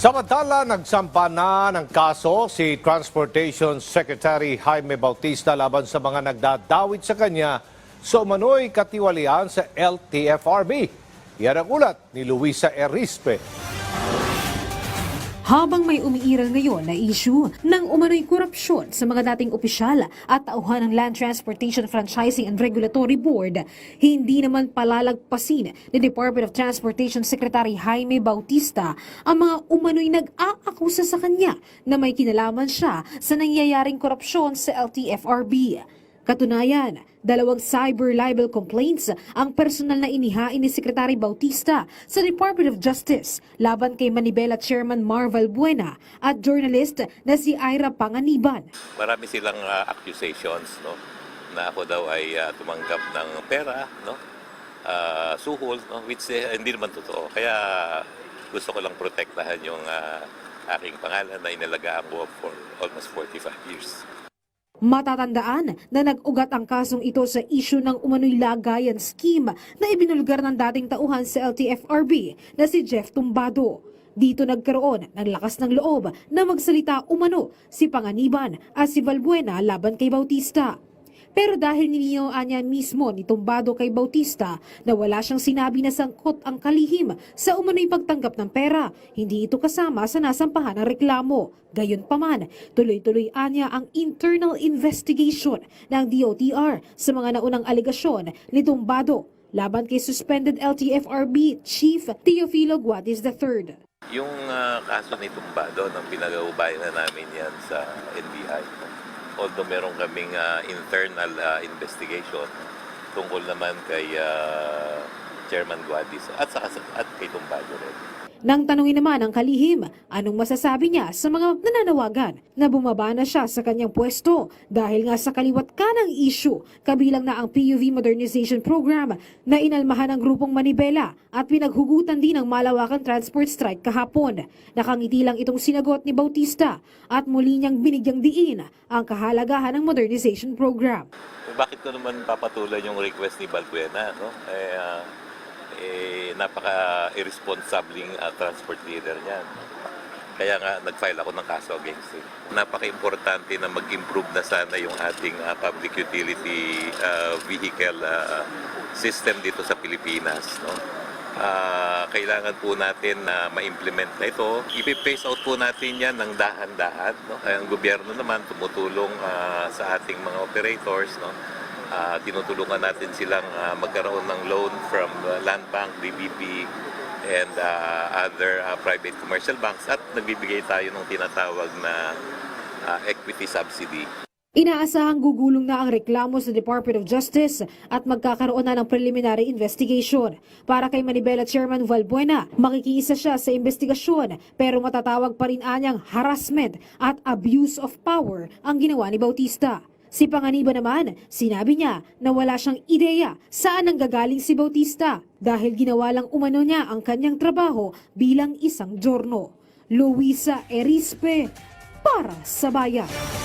Samantala, nagsampa na ng kaso si Transportation Secretary Jaime Bautista laban sa mga nagdadawit sa kanya sa umano'y katiwalian sa LTFRB. Yan ang ulat ni Luisa Erispe. Habang may umiiral ngayon na issue ng umano'y korupsyon sa mga dating opisyal at tauhan ng Land Transportation Franchising and Regulatory Board, hindi naman palalagpasin ni Department of Transportation Secretary Jaime Bautista ang mga umano'y nag-aakusa sa kanya na may kinalaman siya sa nangyayaring korupsyon sa LTFRB. Katunayan, dalawang cyber libel complaints ang personal na inihain ni Secretary Bautista sa Department of Justice laban kay Manibela Chairman Marvel Buena at journalist na si Ira Panganiban. marami silang ah, accusations no na ako daw ay ah, tumanggap ng pera no ah, suhol no which eh, hindi naman totoo kaya gusto ko lang protektahan yung ah, aking pangalan na inalagaan ko for almost 45 years. Matatandaan na nag-ugat ang kasong ito sa isyu ng umano'y lagayan scheme na ibinulgar ng dating tauhan sa LTFRB na si Jeff Tumbado. Dito nagkaroon ng lakas ng loob na magsalita umano si Panganiban at si Valbuena laban kay Bautista. Pero dahil niniyawaan niya mismo ni Tumbado kay Bautista na wala siyang sinabi na sangkot ang kalihim sa umano'y pagtanggap ng pera, hindi ito kasama sa nasampahan ng reklamo. Gayon pa man, tuloy-tuloy anya ang internal investigation ng DOTR sa mga naunang aligasyon ni Tumbado laban kay suspended LTFRB Chief Teofilo Guadis III. Yung ah, kaso ni Tumbado nang pinag-uubayan na namin yan sa NBI although meron kaming ah, internal ah, investigation tungkol naman kay ah, Chairman Guadis at, saka sa- at kay Tumbado rin. Nang tanungin naman ang kalihim, anong masasabi niya sa mga nananawagan na bumaba na siya sa kanyang pwesto dahil nga sa kaliwat kanang issue, kabilang na ang PUV Modernization Program na inalmahan ng grupong Manibela at pinaghugutan din ng malawakan transport strike kahapon. Nakangiti lang itong sinagot ni Bautista at muli niyang binigyang diin ang kahalagahan ng modernization program. Bakit ko naman papatulan yung request ni Balbuena, no? Eh, ah, eh napaka-irresponsabling ah, transport leader niyan. Kaya nga, nag-file ako ng kaso against him. Napaka-importante na mag-improve na sana yung ating ah, public utility ah, vehicle ah, system dito sa Pilipinas, no? Ah, kailangan po natin na ma-implement na ito. Ipi-phase out po natin yan ng dahan-dahan. No? Kaya ang gobyerno naman tumutulong ah, sa ating mga operators. No? Ah, tinutulungan natin silang ah, magkaroon ng loan from uh, Land Bank, DBP, and ah, other ah, private commercial banks at nagbibigay tayo ng tinatawag na ah, equity subsidy. Inaasahang gugulong na ang reklamo sa Department of Justice at magkakaroon na ng preliminary investigation. Para kay Manibela Chairman Valbuena, makikiisa siya sa investigasyon pero matatawag pa rin anyang harassment at abuse of power ang ginawa ni Bautista. Si Panganiba naman, sinabi niya na wala siyang ideya saan ang gagaling si Bautista dahil ginawa lang umano niya ang kanyang trabaho bilang isang jorno. Luisa Erispe para sa bayan.